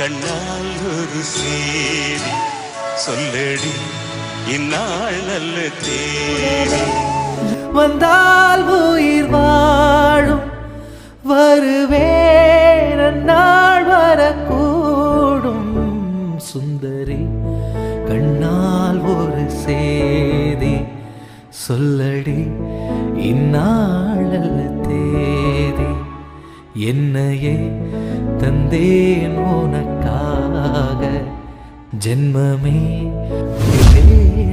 கண்ணால் ஒரு சேரி சொல்லடி. இந்நாள் நல்ல தேதி வந்தால் உயிர் வாழும். வருவேன் நாள் வரக்கூடும். சுந்தரி கண்ணால் ஒரு சேதி. சொல்லடி இந்நாள் தேதி. என்னையே தந்தேன் உனக்காக. ஜென்மமே ছেলে